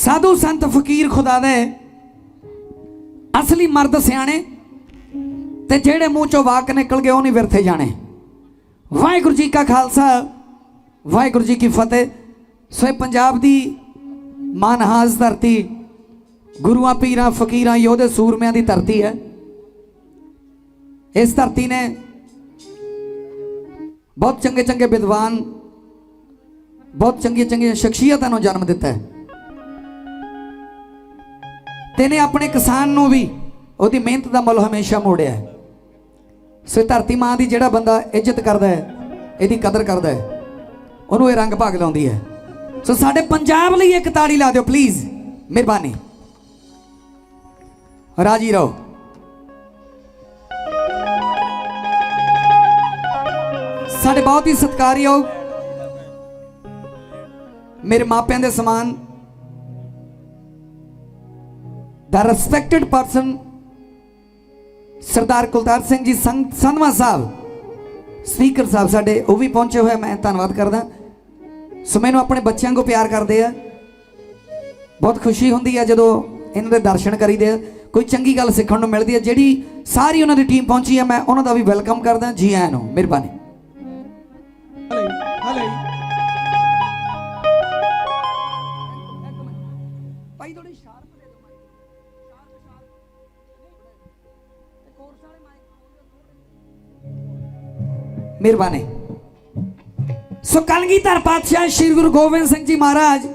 ਸਾਧੂ ਸੰਤ ਫਕੀਰ ਖੁਦਾ ਦੇ ਅਸਲੀ ਮਰਦ ਸਿਆਣੇ ਤੇ ਜਿਹੜੇ ਮੂੰਹ ਚੋਂ ਵਾਕ ਨਿਕਲ ਗਏ, ਉਹ ਨਹੀਂ ਵਿਰਥੇ ਜਾਣੇ। ਵਾਹਿਗੁਰੂ ਜੀ ਕਾ ਖਾਲਸਾ, ਵਾਹਿਗੁਰੂ ਜੀ ਕੀ ਫਤਿਹ। ਸੋ ਪੰਜਾਬ ਦੀ ਮਾਨਹਾਜ਼ ਧਰਤੀ, ਗੁਰੂਆਂ, ਪੀਰਾਂ, ਫਕੀਰਾਂ, ਯੋਧੇ, ਸੂਰਮਿਆਂ ਦੀ ਧਰਤੀ ਹੈ। ਇਸ ਧਰਤੀ ਨੇ ਬਹੁਤ ਚੰਗੇ ਚੰਗੇ ਵਿਦਵਾਨ, ਬਹੁਤ ਚੰਗੀਆਂ ਚੰਗੀਆਂ ਸ਼ਖਸੀਅਤਾਂ ਨੂੰ ਜਨਮ ਦਿੱਤਾ ਹੈ। ਤੇ ਨੇ ਆਪਣੇ ਕਿਸਾਨ ਨੂੰ ਵੀ ਉਹਦੀ ਮਿਹਨਤ ਦਾ ਮੁੱਲ ਹਮੇਸ਼ਾ ਮੋੜਿਆ ਹੈ। ਸੋ ਧਰਤੀ ਮਾਂ ਦੀ ਜਿਹੜਾ ਬੰਦਾ ਇੱਜ਼ਤ ਕਰਦਾ ਹੈ, ਇਹਦੀ ਕਦਰ ਕਰਦਾ ਹੈ। ਉਹਨੂੰ ਇਹ ਰੰਗ ਭਾਗ ਲਾਉਂਦੀ ਹੈ। ਸੋ ਸਾਡੇ ਪੰਜਾਬ ਲਈ ਇੱਕ ਤਾੜੀ ਲਾ ਦਿਓ ਪਲੀਜ਼ ਮਿਹਰਬਾਨੀ। ਰਾਜੀ ਰਹੋ। ਸਾਡੇ ਬਹੁਤ ਹੀ ਸਤਿਕਾਰਯੋਗ ਮੇਰੇ ਮਾਪਿਆਂ ਦੇ ਸਮਾਨ ਦਾ ਰਿਸਪੈਕਟਡ ਪਰਸਨ ਸਰਦਾਰ ਕੁਲਤਾਰ ਸਿੰਘ ਜੀ ਸੰਗ- ਸੰਧਵਾ ਸਾਹਿਬ ਸਪੀਕਰ ਸਾਹਿਬ ਸਾਡੇ, ਉਹ ਵੀ ਪਹੁੰਚੇ ਹੋਏ ਮੈਂ ਧੰਨਵਾਦ ਕਰਦਾ। ਸੋ ਮੈਨੂੰ ਆਪਣੇ ਬੱਚਿਆਂ ਕੋ ਪਿਆਰ ਕਰਦੇ ਆ। ਬਹੁਤ ਖੁਸ਼ੀ ਹੁੰਦੀ ਹੈ ਜਦੋਂ ਇਹਨਾਂ ਦੇ ਦਰਸ਼ਨ ਕਰੀਦੇ ਆ। ਕੋਈ ਚੰਗੀ ਗੱਲ ਸਿੱਖਣ ਨੂੰ ਮਿਲਦੀ ਹੈ ਜਿਹੜੀ ਸਾਰੀ ਉਹਨਾਂ ਦੀ ਟੀਮ ਪਹੁੰਚੀ ਹੈ ਮੈਂ ਉਹਨਾਂ ਦਾ ਵੀ ਵੈਲਕਮ ਕਰਦਾ। ਜੀ ਆਇਆਂ ਨੂੰ, ਮਿਹਰਬਾਨੀ। ਮਿਹਰਬਾਨੀ। ਸੋ ਕਲਗੀਧਰ ਪਾਤਸ਼ਾਹ ਸ੍ਰੀ ਗੁਰੂ ਗੋਬਿੰਦ ਸਿੰਘ ਜੀ ਮਹਾਰਾਜ,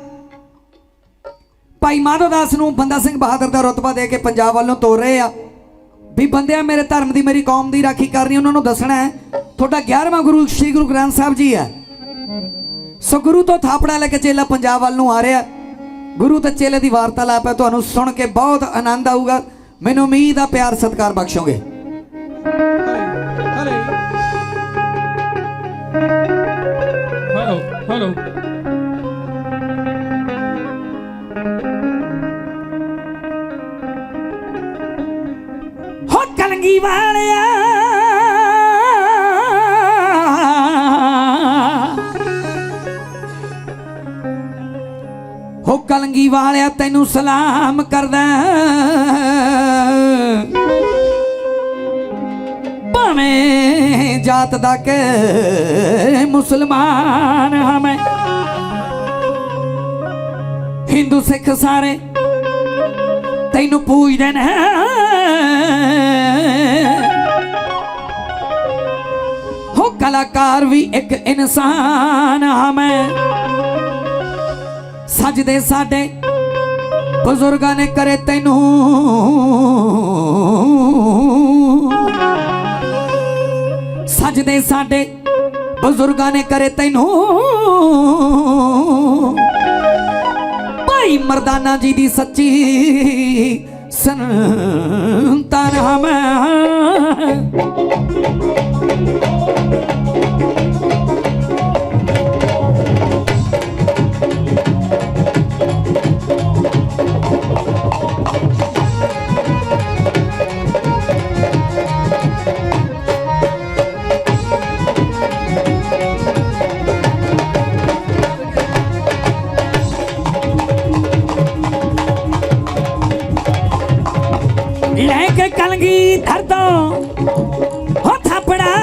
ਭਾਈ ਮਾਧੋ ਦਾਸ ਨੂੰ ਬੰਦਾ ਸਿੰਘ ਬਹਾਦਰ ਦਾ ਰਤਬਾ ਦੇ ਕੇ ਪੰਜਾਬ ਵੱਲੋਂ ਤੋਰ ਰਹੇ ਆ। ਵੀ ਬੰਦਿਆ ਮੇਰੇ ਧਰਮ ਦੀ ਮੇਰੀ ਕੌਮ ਦੀ ਰਾਖੀ ਕਰਨੀ ਉਹਨਾਂ ਨੂੰ ਦੱਸਣਾ ਹੈ। ਤੁਹਾਡਾ 11ਵਾਂ ਗੁਰੂ ਸ੍ਰੀ ਗੁਰੂ ਗ੍ਰੰਥ ਸਾਹਿਬ ਜੀ ਹੈ। ਸੋ ਗੁਰੂ ਤੋਂ ਥਾਪੜਾ ਲੈ ਕੇ ਚੇਲਾ ਪੰਜਾਬ ਵੱਲ ਨੂੰ ਆ ਰਿਹਾ। ਗੁਰੂ ਤੇ ਚੇਲੇ ਦੀ ਵਾਰਤਾਲਾਪ ਹੈ, ਤੁਹਾਨੂੰ ਸੁਣ ਕੇ ਬਹੁਤ ਆਨੰਦ ਆਊਗਾ। ਮੈਨੂੰ ਉਮੀਦ ਆ ਪਿਆਰ ਸਤਿਕਾਰ ਬਖਸ਼ੋਗੇ। ਹਲੋ ਹਲੋ ਹੋ ਕਲੰਗੀ ਵਾਲਿਆ ਹੋ ਕਲੰਗੀ ਵਾਲਿਆ ਤੈਨੂੰ ਸਲਾਮ ਕਰਦਾ ਭਾਵੇਂ ਜਾਤ ਦਾ ਕੇ ਮੁਸਲਮਾਨ ਹਾਂ ਹਿੰਦੂ ਸਿੱਖ ਸਾਰੇ ਤੈਨੂੰ ਪੂਜਦੇ ਨੇ। ਹੋ ਕਲਾਕਾਰ ਵੀ ਇੱਕ ਇਨਸਾਨ ਹਾਂ ਮੈਂ ਸਜਦੇ ਸਾਡੇ ਬਜ਼ੁਰਗਾਂ ਨੇ ਕਰੇ ਤੈਨੂੰ। ਸਜਦੇ ਸਾਡੇ ਬਜ਼ੁਰਗਾਂ ਨੇ ਕਰੇ ਤੈਨੂੰ। ਭਾਈ ਮਰਦਾਨਾ ਜੀ ਦੀ ਸੱਚੀ ਸੰਤਾਨ ਹਾਂ ਲੈ ਕੇ ਕਲਗੀ ਧਰ ਹੋ ਥਾਪੜਾ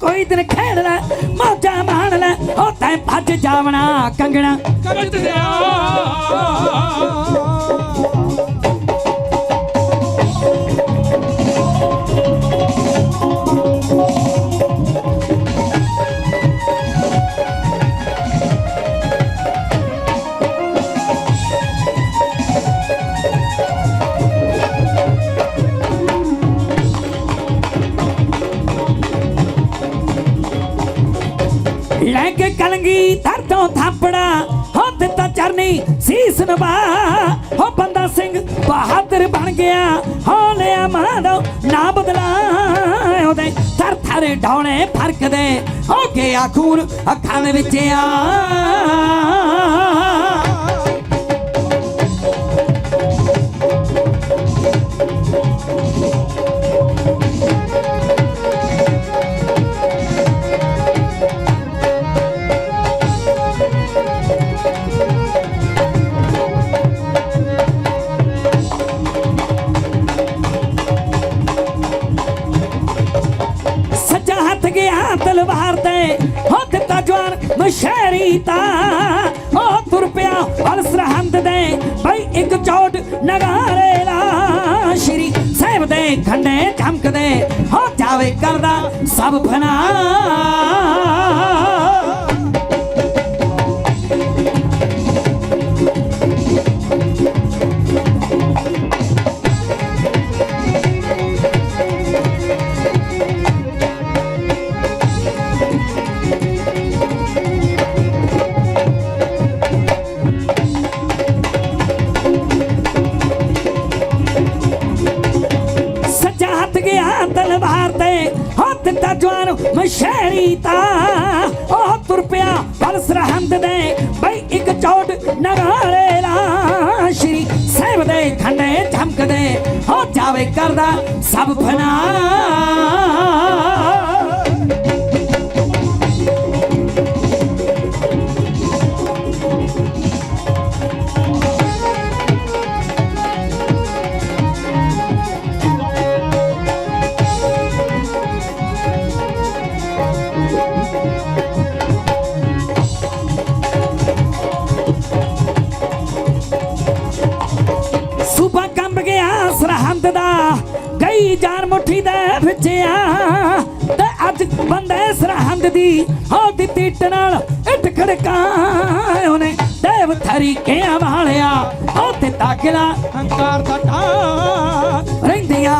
ਕੋਈ ਦਿਨ ਖੇਡ ਲੈ, ਮੌਜਾਂ ਮਾਣ ਲੈ ਹੋ ਤੈਂ ਭੱਜ ਜਾਵਣਾ ਕੰਗਣਾ। ਕਗਤ ਲੈ ਕੇ ਕਲਗੀ ਤੋਂ ਥਾਪੜਾ ਹੋ ਦਿੱਤਾ ਚਰਨੀ, ਸੀਸ ਨਵਾ। ਹੋ ਬੰਦਾ ਸਿੰਘ, ਬਹਾਦਰ ਬਣ ਗਿਆ। ਹੋ ਲਿਆ ਮਾਂ ਨਾ ਬਦਲਾ। ਉਹਦੇ ਥਰ ਥਰ ਢੋਲੇ ਫ਼ਰਕ ਦੇ ਹੋ ਗਿਆ ਖੂਨ ਅੱਖਾਂ ਦੇ ਵਿੱਚ ਆ। ਹੱਥ ਦਿੱਤਾ ਜਵਾਨ ਮਸ਼ਹਰੀ ਤਾਂ ਉਹ ਤੁਰ ਪਿਆ ਹਲ ਸਰਹੰਦ ਦੇ। ਬਈ ਇੱਕ ਚੋਟ ਨਗਾਰੇ ਲਾ, ਸ਼੍ਰੀ ਸਾਹਿਬ ਦੇ ਖੰਡੇ ਚਮਕਦੇ। ਹੋ ਜਾਵੇ ਕਰਦਾ ਸਭ ਫਨਾ। ਸਰਹੰਦ ਦੇ ਬਈ ਇੱਕ ਚੋਟ ਨਗਾਰੇ ਲਾ। ਸ਼੍ਰੀ ਸਾਹਿਬ ਦੇ ਖੰਡੇ ਚਮਕਦੇ ਹੋ ਜਾਵੇ ਕਰਦਾ ਸਭ ਫਨਾ। ਗਈ ਜਾਨ ਮੁੱਠੀ ਦੇ ਵਿੱਚਿਆ ਤੇ ਅੱਜ ਬੰਦੇ ਸਰਹੰਦ ਦੀ ਹੋ ਦਿੱਤੀ ਟਨਾਲ, ਇੱਟ ਖੜਕਾ ਉਹਨੇ ਦੇਵ ਥਰੀ ਕੇ ਵਾਲਿਆ। ਉਹ ਤੇ ਤਾਗਲਾ ਹੰਕਾਰ ਦਾ ਟਾਂ ਰਹਿੰਦੀਆਂ